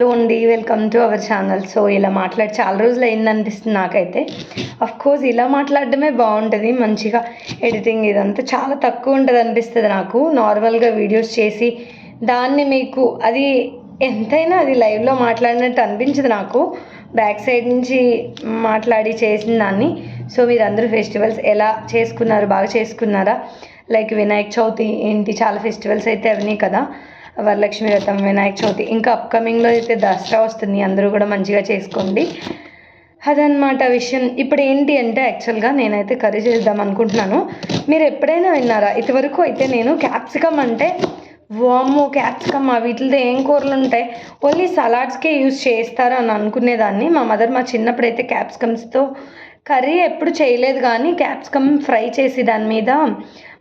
Hello అండి welcome to our channel so ఇలా మాట్లాడి చాలా రోజులు అయింది అనిపిస్తుంది నాకైతే. అఫ్ కోర్స్ ఇలా మాట్లాడడమే బాగుంటుంది. మంచిగా ఎడిటింగ్ ఇదంతా చాలా తక్కువ ఉంటుంది అనిపిస్తుంది నాకు నార్మల్గా వీడియోస్ చేసి దాన్ని మీకు అది ఎంతైనా అది లైవ్లో మాట్లాడినట్టు అనిపించదు నాకు. బ్యాక్ సైడ్ నుంచి మాట్లాడి చేసిన దాన్ని. సో మీరందరూ ఫెస్టివల్స్ ఎలా చేసుకున్నారు బాగా చేసుకున్నారా? లైక్ వినాయక చవితి ఏంటి? చాలా ఫెస్టివల్స్ అయితే అవన్నీ కదా. వరలక్ష్మి వ్రతం వినాయక చవితి ఇంకా అప్కమింగ్లో అయితే దసరా వస్తుంది. అందరూ కూడా మంచిగా చేసుకోండి. అదనమాట విషయం. ఇప్పుడు ఏంటి అంటే యాక్చువల్గా నేనైతే కర్రీ చేద్దాం అనుకుంటున్నాను. మీరు ఎప్పుడైనా విన్నారా? ఇదివరకు అయితే నేను క్యాప్సికమ్ అంటే వాము క్యాప్సికమ్ ఆ వీటితో ఏం కూరలు ఉంటాయి? ఓన్లీ సలాడ్స్కే యూజ్ చేస్తారు అని అనుకునేదాన్ని. మా మదర్ మా చిన్నప్పుడు అయితే క్యాప్సికమ్స్తో కర్రీ ఎప్పుడు చేయలేదు కానీ క్యాప్సికమ్ ఫ్రై చేసి దాని మీద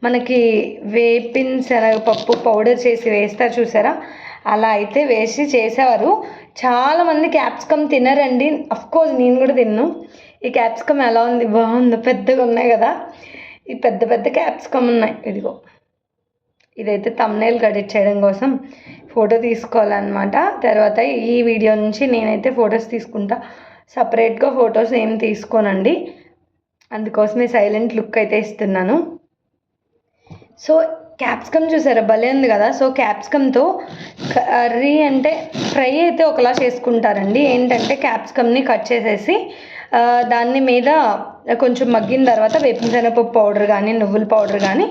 మనకి వేపిన శనగపప్పు పౌడర్ చేసి వేస్తారు చూసారా? అలా అయితే వేసి చేసేవారు. చాలామంది క్యాప్సికమ్ తినరండి. కోర్స్ నేను కూడా తిన్ను. ఈ క్యాప్సికమ్ ఎలా ఉంది? బాగుంది. పెద్దగా ఉన్నాయి కదా. ఈ పెద్ద పెద్ద క్యాప్సికమ్ ఉన్నాయి. ఇదిగో. ఇదైతే తమ్నేల్ గడిట్ చేయడం కోసం ఫోటో తీసుకోవాలన్నమాట. తర్వాత ఈ వీడియో నుంచి నేనైతే ఫొటోస్ తీసుకుంటా. సపరేట్గా ఫొటోస్ ఏం తీసుకోనండి. అందుకోసమే సైలెంట్ లుక్ అయితే ఇస్తున్నాను. సో క్యాప్సికమ్ చూసారా? భలే ఉంది కదా? సో క్యాప్సికమ్తో కర్రీ అంటే ఫ్రై అయితే ఒకలా చేసుకుంటారండి. ఏంటంటే క్యాప్సికమ్ని కట్ చేసేసి దాన్ని మీద కొంచెం మగ్గిన తర్వాత వేపించనపప్పు పౌడర్ కానీ నువ్వుల పౌడర్ కానీ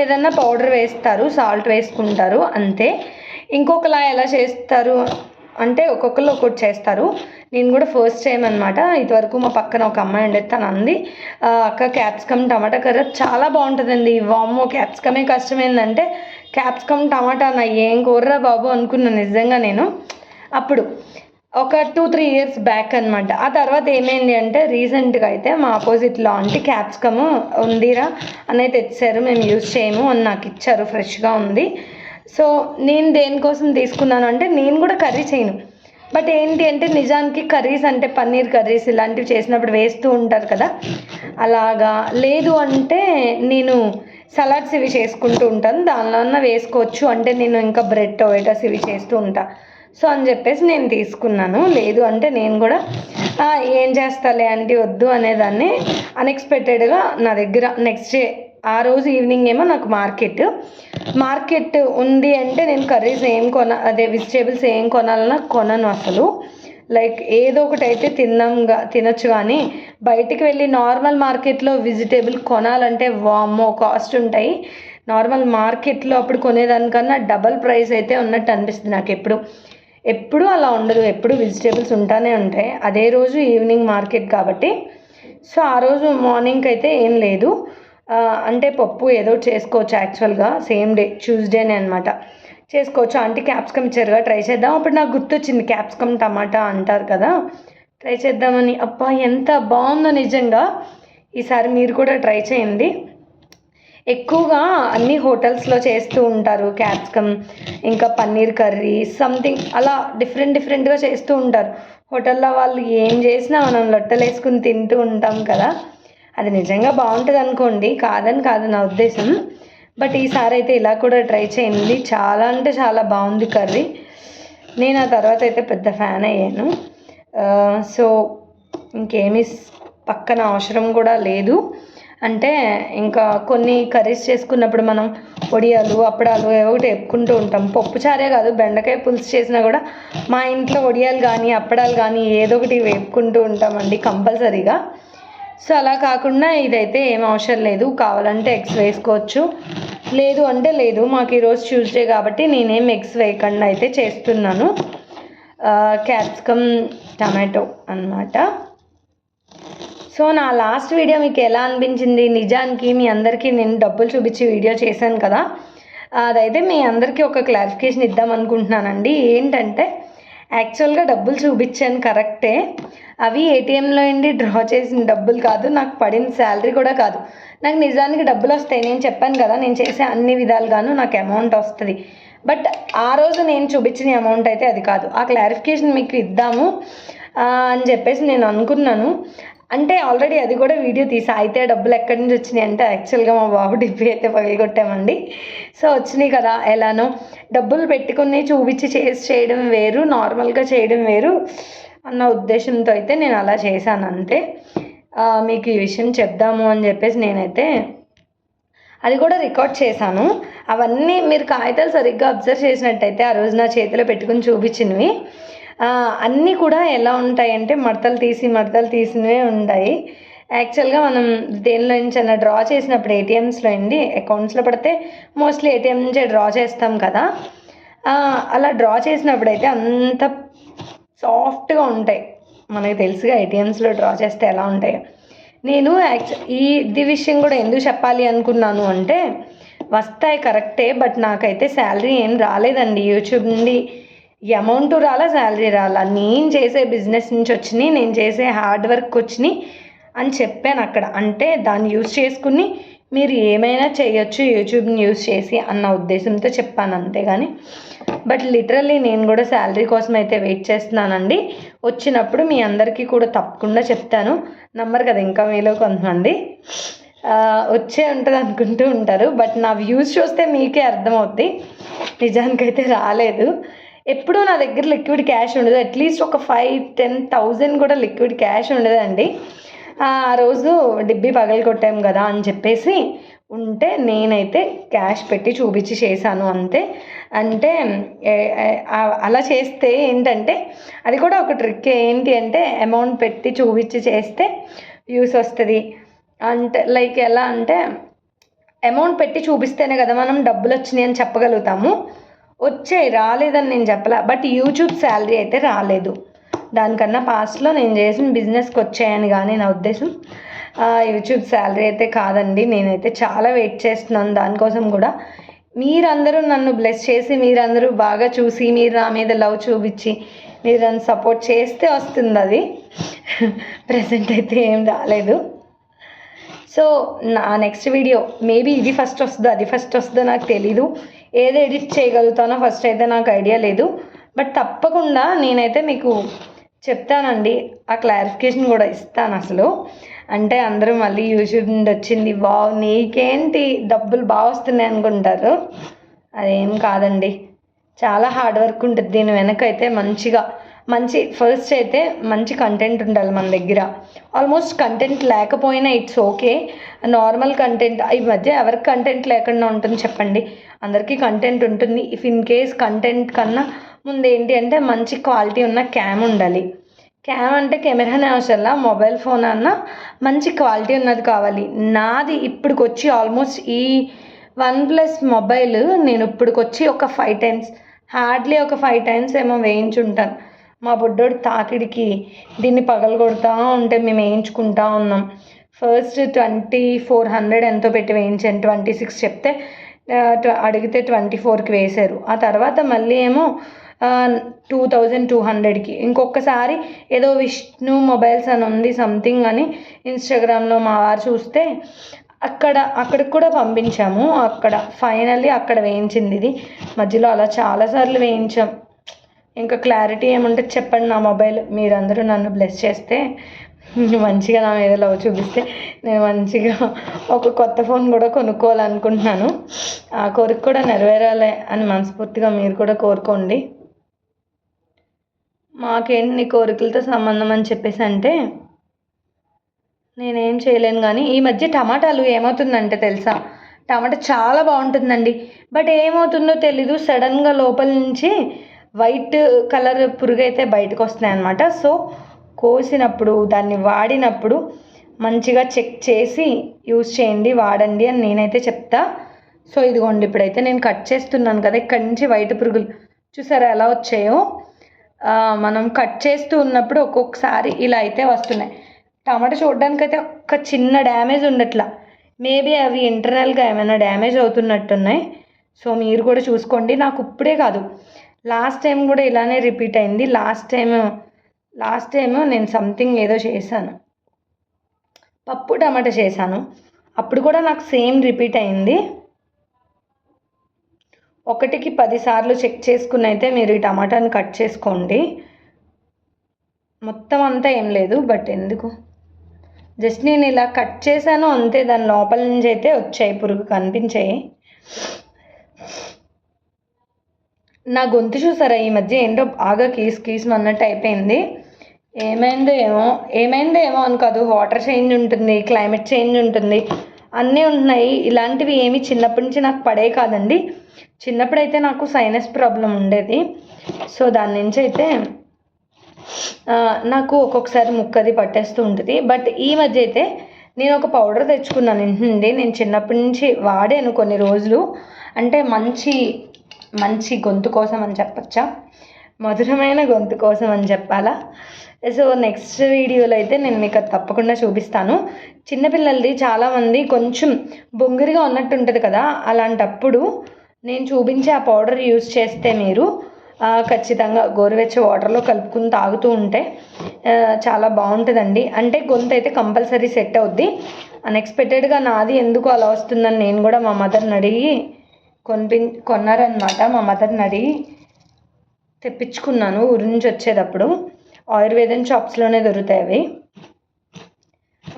ఏదన్నా పౌడర్ వేస్తారు సాల్ట్ వేసుకుంటారు అంతే. ఇంకొకలా ఎలా చేస్తారు? అంటే ఒక్కొక్కరు ఒక్కొక్కటి చేస్తారు. నేను కూడా ఫస్ట్ టైం అనమాట ఇదివరకు మా పక్కన ఒక అమ్మాయి ఉండేది తను అంది అక్క క్యాప్సికమ్ టమాటా కర్రీ చాలా బాగుంటుందండి. వామ్మో క్యాప్సికమే కష్టమైందంటే క్యాప్సికమ్ టమాటా నా ఏం కూరరా బాబు అనుకున్నాను నిజంగా నేను. అప్పుడు ఒక టూ త్రీ ఇయర్స్ బ్యాక్ అనమాట ఆ తర్వాత ఏమైంది అంటే రీసెంట్గా అయితే మా ఆపోజిట్లో అంటే క్యాప్సికమ్ ఉందిరా అనేది తెచ్చారు మేము యూజ్ చేయము అని నాకు ఇచ్చారు ఫ్రెష్గా ఉంది. సో నేను దేనికోసం తీసుకున్నాను అంటే నేను కూడా కర్రీ చేయను. బట్ ఏంటి అంటే నిజానికి కర్రీస్ అంటే పన్నీర్ కర్రీస్ ఇలాంటివి చేసినప్పుడు వేస్తూ ఉంటారు కదా. అలాగా లేదు అంటే నేను సలాడ్స్ ఇవి చేసుకుంటూ ఉంటాను. దానిలో వేసుకోవచ్చు. అంటే నేను ఇంకా బ్రెడ్ టొమాటోస్ ఇవి చేస్తూ ఉంటా. సో అని చెప్పేసి నేను తీసుకున్నాను. లేదు అంటే నేను కూడా ఏం చేస్తాలే అంటే వద్దు అనేదాన్ని అన్ఎక్స్పెక్టెడ్గా నా దగ్గర నెక్స్ట్ డే ఆ రోజు ఈవినింగ్ ఏమో నాకు మార్కెట్. మార్కెట్ ఉంది అంటే నేను కర్రీస్ ఏం కొన అదే వెజిటేబుల్స్ ఏం కొనాలన్నా కొనను అసలు. లైక్ ఏదో ఒకటి అయితే తిందాంగా తినొచ్చు కానీ బయటికి వెళ్ళి నార్మల్ మార్కెట్లో వెజిటేబుల్ కొనాలంటే వామ్మో కాస్ట్ ఉంటాయి. నార్మల్ మార్కెట్లో అప్పుడు కొనేదానికన్నా డబల్ ప్రైస్ అయితే ఉన్నట్టు అనిపిస్తుంది నాకు ఎప్పుడు. ఎప్పుడు అలా ఉండదు ఎప్పుడు వెజిటేబుల్స్ ఉంటానే ఉంటాయి. అదే రోజు ఈవినింగ్ మార్కెట్ కాబట్టి. సో ఆ రోజు మార్నింగ్కి అయితే ఏం లేదు. అంటే పప్పు ఏదో చేసుకోవచ్చు యాక్చువల్గా సేమ్ డే ట్యూస్డేనే అనమాట చేసుకోవచ్చు. అంటే క్యాప్సికమ్ ఇచ్చారుగా ట్రై చేద్దాం. అప్పుడు నాకు గుర్తొచ్చింది క్యాప్సికమ్ టమాటా అంటారు కదా. ట్రై చేద్దామని. అబ్బా ఎంత బాగుందో నిజంగా. ఈసారి మీరు కూడా ట్రై చేయండి. ఎక్కువగా అన్ని హోటల్స్లో చేస్తూ ఉంటారు క్యాప్సికమ్ ఇంకా పన్నీర్ కర్రీ సంథింగ్ అలా డిఫరెంట్ డిఫరెంట్గా చేస్తూ ఉంటారు. హోటల్లో వాళ్ళు ఏం చేసినా మనం లొట్టలు వేసుకుని తింటూ ఉంటాం కదా. అది నిజంగా బాగుంటుంది అనుకోండి. కాదని కాదు నా ఉద్దేశం. బట్ ఈసారి అయితే ఇలా కూడా ట్రై చేయండి. చాలా అంటే చాలా బాగుంది కర్రీ. నేను ఆ తర్వాత అయితే పెద్ద ఫ్యాన్ అయ్యాను. సో ఇంకేమీ పక్కన అవసరం కూడా లేదు. అంటే ఇంకా కొన్ని కర్రీస్ చేసుకున్నప్పుడు మనం వడియాలు అప్పడాలు ఏవో ఒకటి వేపుకుంటూ ఉంటాం. పప్పు చారే కాదు బెండకాయ పులుసు చేసినా కూడా మా ఇంట్లో వడియాలు కానీ అప్పడాలు కానీ ఏదో ఒకటి వేపుకుంటూ ఉంటామండి కంపల్సరీగా. సో అలా కాకుండా ఇదైతే ఏం అవసరం లేదు. కావాలంటే ఎగ్స్ వేసుకోవచ్చు. లేదు అంటే లేదు. మాకు ఈరోజు ట్యూస్డే కాబట్టి నేనేం ఎగ్స్ వేయకుండా అయితే చేస్తున్నాను. క్యాప్సికమ్ టమాటో అన్నమాట. సో నా లాస్ట్ వీడియో మీకు ఎలా అనిపించింది? నిజానికి మీ అందరికీ నేను డబ్బులు చూపించి వీడియో చేశాను కదా. అదైతే మీ అందరికీ ఒక క్లారిఫికేషన్ ఇద్దాం అనుకుంటున్నానండి. ఏంటంటే యాక్చువల్గా డబ్బులు చూపించాను కరెక్టే. అవి ఏటీఎంలో నుండి డ్రా చేసిన డబ్బులు కాదు నాకు పడిన శాలరీ కూడా కాదు. నాకు నిజానికి డబ్బులు వస్తాయి నేను చెప్పాను కదా నేను చేసే అన్ని విధాలుగాను నాకు అమౌంట్ వస్తుంది. బట్ ఆ రోజు నేను చూపించిన అమౌంట్ అయితే అది కాదు. ఆ క్లారిఫికేషన్ మీకు ఇద్దాము అని చెప్పేసి నేను అనుకున్నాను. అంటే ఆల్రెడీ అది కూడా వీడియో తీసా. అయితే డబ్బులు ఎక్కడి నుంచి వచ్చినాయి అంటే యాక్చువల్గా మా బాబు డిబ్బి అయితే పగిలిగొట్టామండి. సో వచ్చినాయి కదా ఎలానో. డబ్బులు పెట్టుకుని చూపించి చేసి చేయడం వేరు నార్మల్గా చేయడం వేరు అన్న ఉద్దేశంతో అయితే నేను అలా చేశాను అంతే. మీకు ఈ విషయం చెప్దాము అని చెప్పేసి నేనైతే అది కూడా రికార్డ్ చేశాను. అవన్నీ మీరు కాగితాలు సరిగ్గా అబ్జర్వ్ చేసినట్టయితే ఆ రోజు నా చేతిలో పెట్టుకుని చూపించినవి. అన్నీ కూడా ఎలా ఉంటాయంటే మడతలు తీసి మడతలు తీసినవే ఉంటాయి. యాక్చువల్గా మనం దేనిలో నుంచి అయినా డ్రా చేసినప్పుడు ఏటీఎమ్స్లో అండి అకౌంట్స్లో పడితే మోస్ట్లీ ఏటీఎం నుంచే డ్రా చేస్తాం కదా. అలా డ్రా చేసినప్పుడు అయితే అంత సాఫ్ట్గా ఉంటాయి. మనకి తెలుసుగా ఏటీఎమ్స్లో డ్రా చేస్తే ఎలా ఉంటాయి. నేను యాక్చు ఈ ఇది విషయం కూడా ఎందుకు చెప్పాలి అనుకున్నాను అంటే వస్తాయి కరెక్టే బట్ నాకైతే శాలరీ ఏం రాలేదండి. యూట్యూబ్ నుండి అమౌంట్ రాలా శాలరీ రాలా. నేను చేసే బిజినెస్ నుంచి వచ్చినాయి నేను చేసే హార్డ్ వర్క్ వచ్చినాయి అని చెప్పాను అక్కడ. అంటే దాన్ని యూజ్ చేసుకుని మీరు ఏమైనా చేయొచ్చు యూట్యూబ్ని యూజ్ చేసి అన్న ఉద్దేశంతో చెప్పాను అంతేగాని. బట్ లిటరల్లీ నేను కూడా శాలరీ కోసం అయితే వెయిట్ చేస్తున్నానండి. వచ్చినప్పుడు మీ అందరికీ కూడా తప్పకుండా చెప్తాను. నమ్మరు కదా ఇంకా మీలో కొంతమంది. వచ్చే ఉంటుంది అనుకుంటూ ఉంటారు. బట్ నా వ్యూస్ చూస్తే మీకే అర్థమవుద్ది. నిజానికైతే రాలేదు. ఎప్పుడూ నా దగ్గర లిక్విడ్ క్యాష్ ఉండదు. అట్లీస్ట్ ఒక ఫైవ్ టెన్ థౌజండ్ కూడా లిక్విడ్ క్యాష్ ఉండదండి. ఆ రోజు డిబ్బి పగలు కొట్టాం కదా అని చెప్పేసి ఉంటే నేనైతే క్యాష్ పెట్టి చూపించి చేశాను అంతే. అంటే అలా చేస్తే ఏంటంటే అది కూడా ఒక ట్రిక్ ఏంటి అంటే అమౌంట్ పెట్టి చూపించి చేస్తే యూస్ వస్తుంది. అంటే లైక్ ఎలా అంటే అమౌంట్ పెట్టి చూపిస్తేనే కదా మనం డబ్బులు వచ్చినాయి అని చెప్పగలుగుతాము. వచ్చాయి రాలేదని నేను చెప్పలే. బట్ యూట్యూబ్ శాలరీ అయితే రాలేదు. దానికన్నా పాస్ట్లో నేను చేసిన బిజినెస్కి వచ్చాయని కానీ నా ఉద్దేశం. యూట్యూబ్ శాలరీ అయితే కాదండి. నేనైతే చాలా వెయిట్ చేస్తున్నాను. దానికోసం కూడా మీరందరూ నన్ను బ్లెస్ చేసి మీరందరూ బాగా చూసి మీరు నా మీద లవ్ చూపించి మీరు నన్ను సపోర్ట్ చేస్తే వస్తుంది అది. ప్రజెంట్ అయితే ఏం రాలేదు. సో నా నెక్స్ట్ వీడియో మేబీ ఇది ఫస్ట్ వస్తుందో అది ఫస్ట్ వస్తుందో నాకు తెలీదు. ఏది ఎడిట్ చేయగలుగుతానో ఫస్ట్ అయితే నాకు ఐడియా లేదు. బట్ తప్పకుండా నేనైతే మీకు చెప్తానండి. ఆ క్లారిఫికేషన్ కూడా ఇస్తాను అసలు. అంటే అందరూ మళ్ళీ యూట్యూబ్ నుండి వచ్చింది వావ్ నీకేంటి డబ్బులు బాగా వస్తున్నాయి అనుకుంటారు. అదేం కాదండి. చాలా హార్డ్ వర్క్ ఉంటుంది. దీని వెనక అయితే మంచిగా మంచి ఫస్ట్ అయితే మంచి కంటెంట్ ఉండాలి మన దగ్గర. ఆల్మోస్ట్ కంటెంట్ లేకపోయినా ఇట్స్ ఓకే నార్మల్ కంటెంట్ ఈ మధ్య ఎవరికి కంటెంట్ లేకుండా ఉంటుంది చెప్పండి. అందరికీ కంటెంట్ ఉంటుంది. ఇఫ్ ఇన్ కేస్ కంటెంట్ కన్నా ముందు ఏంటి అంటే మంచి క్వాలిటీ ఉన్న క్యామ్ ఉండాలి. క్యామ్ అంటే కెమెరానే అవసరంలా మొబైల్ ఫోన్ అన్న మంచి క్వాలిటీ ఉన్నది కావాలి. నాది ఇప్పటికొచ్చి ఆల్మోస్ట్ ఈ వన్ ప్లస్ మొబైల్ నేను ఇప్పటికొచ్చి ఒక ఫైవ్ టైమ్స్ హార్డ్లీ ఒక ఫైవ్ టైమ్స్ ఏమో వేయించుంటాను. మా బుడ్డోడు తాకిడికి దీన్ని పగలగొడతా ఉంటే మేము వేయించుకుంటా ఉన్నాం. ఫస్ట్ ట్వంటీ ఫోర్ హండ్రెడ్ ఎంతో పెట్టి వేయించాను. ట్వంటీ సిక్స్ చెప్తే అడిగితే ట్వంటీ ఫోర్కి వేశారు. ఆ తర్వాత మళ్ళీ ఏమో టూ థౌజండ్ టూ హండ్రెడ్కి. ఇంకొకసారి ఏదో విష్ణు మొబైల్స్ అని ఉంది సంథింగ్ అని ఇన్స్టాగ్రామ్లో మా వారు చూస్తే అక్కడ అక్కడికి కూడా పంపించాము. అక్కడ ఫైనల్లీ అక్కడ వేయించింది ఇది. మధ్యలో అలా చాలాసార్లు వేయించాం. ఇంకా క్లారిటీ ఏముంటే చెప్పండి నా మొబైల్ మీరందరూ నన్ను బ్లెస్ చేస్తే మంచిగా నా మీద లవ్ చూపిస్తే నేను మంచిగా ఒక కొత్త ఫోన్ కూడా కొనుక్కోవాలనుకుంటున్నాను. ఆ కోరిక కూడా నెరవేరాలి అని మనస్ఫూర్తిగా మీరు కూడా కోరుకోండి. మాకేంటి నీ కోరికలతో సంబంధం అని చెప్పేసి అంటే నేనేం చేయలేను కానీ ఈ మధ్య టమాటాలు ఏమవుతుందంటే తెలుసా? టమాటా చాలా బాగుంటుందండి. బట్ ఏమవుతుందో తెలీదు. సడన్గా లోపల నుంచి వైట్ కలర్ పురుగు అయితే బయటకు వస్తున్నాయి అనమాట సో కోసినప్పుడు దాన్ని వాడినప్పుడు మంచిగా చెక్ చేసి యూస్ చేయండి వాడండి అని నేనైతే చెప్తా. సో ఇదిగోండి ఇప్పుడైతే నేను కట్ చేస్తున్నాను కదా ఇక్కడి నుంచి వైట్ పురుగులు చూసారా ఎలా వచ్చాయో? మనం కట్ చేస్తూ ఉన్నప్పుడు ఒక్కొక్కసారి ఇలా అయితే వస్తున్నాయి. టమాటా చూడడానికి అయితే ఒక్క చిన్న డ్యామేజ్ ఉండట్లా. మేబీ అవి ఇంటర్నల్గా ఏమైనా డ్యామేజ్ అవుతున్నట్టున్నాయి. సో మీరు కూడా చూసుకోండి. నాకు ఇప్పుడే కాదు. లాస్ట్ టైం కూడా ఇలానే రిపీట్ అయింది. లాస్ట్ టైం లాస్ట్ టైం నేను సంథింగ్ ఏదో చేశాను. పప్పు టమాటా చేశాను. అప్పుడు కూడా నాకు సేమ్ రిపీట్ అయింది. ఒకటికి పదిసార్లు చెక్ చేసుకుని అయితే మీరు ఈ టమాటాని కట్ చేసుకోండి. మొత్తం అంతా ఏం లేదు బట్ ఎందుకు? జస్ట్ నేను ఇలా కట్ చేశాను అంతే. దాని లోపల నుంచి అయితే వచ్చాయి పురుగు కనిపించాయి. నా గొంతు చూసారా? ఈ మధ్య ఏంటో బాగా కీస్ కీస్ అన్నట్టు అయిపోయింది. ఏమైందో ఏమో ఏమైందో ఏమో అని కాదు వాటర్ చేంజ్ ఉంటుంది క్లైమేట్ చేంజ్ ఉంటుంది. అన్నీ ఉంటున్నాయి. ఇలాంటివి ఏమి చిన్నప్పటి నుంచి నాకు పడే కాదండి. చిన్నప్పుడైతే నాకు సైనస్ ప్రాబ్లం ఉండేది. సో దాని నుంచి అయితే నాకు ఒక్కొక్కసారి ముక్కది పట్టేస్తూ ఉంటుంది. బట్ ఈ మధ్య అయితే నేను ఒక పౌడర్ తెచ్చుకున్నాను. ఇంటి నుండి నేను చిన్నప్పటి నుంచి వాడాను కొన్ని రోజులు. అంటే మంచి మంచి గొంతు కోసం అని చెప్పచ్చా? మధురమైన గొంతు కోసం అని చెప్పాలా? సో నెక్స్ట్ వీడియోలో అయితే నేను మీకు అది తప్పకుండా చూపిస్తాను. చిన్నపిల్లలది చాలామంది కొంచెం బొంగురిగా ఉన్నట్టు ఉంటుంది కదా అలాంటప్పుడు నేను చూపించే ఆ పౌడర్ యూజ్ చేస్తే మీరు ఖచ్చితంగా గోరువెచ్చ వాటర్లో కలుపుకుని తాగుతూ ఉంటే చాలా బాగుంటుందండి. అంటే గొంతు అయితే కంపల్సరీ సెట్ అవుద్ది. అన్ఎక్స్పెక్టెడ్గా నాది ఎందుకు అలా వస్తుందని నేను కూడా మా మదర్ని అడిగి కొనిపి కొన్నారనమాట మా మదర్ని అడిగి తెప్పించుకున్నాను ఊరి నుంచి వచ్చేటప్పుడు. ఆయుర్వేదం షాప్స్లోనే దొరుకుతాయి అవి.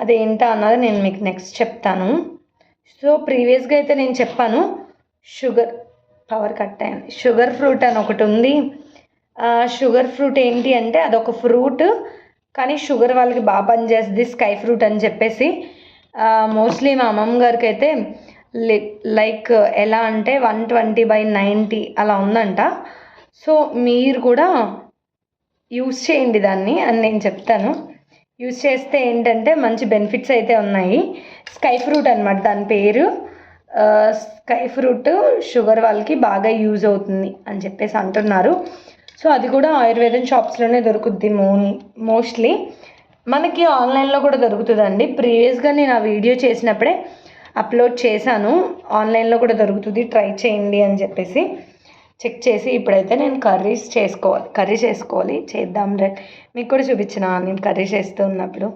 అదేంటా అన్నది నేను మీకు నెక్స్ట్ చెప్తాను. సో ప్రీవియస్గా అయితే నేను చెప్పాను షుగర్ పవర్ కట్ అయింది షుగర్ ఫ్రూట్ అని ఒకటి ఉంది. షుగర్ ఫ్రూట్ ఏంటి అంటే అదొక ఫ్రూట్ కానీ షుగర్ వాళ్ళకి బాగా పనిచేస్తుంది స్కై ఫ్రూట్ అని చెప్పేసి. మోస్ట్లీ మా అమ్మమ్మ గారికి అయితే లైక్ ఎలా అంటే వన్ ట్వంటీ బై నైంటీ అలా ఉందంట. సో మీరు కూడా యూస్ చేయండి దాన్ని అని నేను చెప్తాను. యూస్ చేస్తే ఏంటంటే మంచి బెనిఫిట్స్ అయితే ఉన్నాయి. స్కై ఫ్రూట్ అనమాట దాని పేరు. స్కై ఫ్రూట్ షుగర్ వాళ్ళకి బాగా యూజ్ అవుతుంది అని చెప్పేసి అంటున్నారు. సో అది కూడా ఆయుర్వేదం షాప్స్లోనే దొరుకుద్ది మో మోస్ట్లీ. మనకి ఆన్లైన్లో కూడా దొరుకుతుందండి. ప్రీవియస్గా నేను ఆ వీడియో చేసినప్పుడే అప్లోడ్ చేశాను. ఆన్లైన్లో కూడా దొరుకుతుంది. ట్రై చేయండి అని చెప్పేసి చెక్ చేసి ఇప్పుడైతే నేను కర్రీస్ చేసుకోవాలి. కర్రీ చేసుకోవాలి. చేద్దాం రే మీకు కూడా చూపించిన నేను కర్రీ చేస్తూ ఉన్నప్పుడు.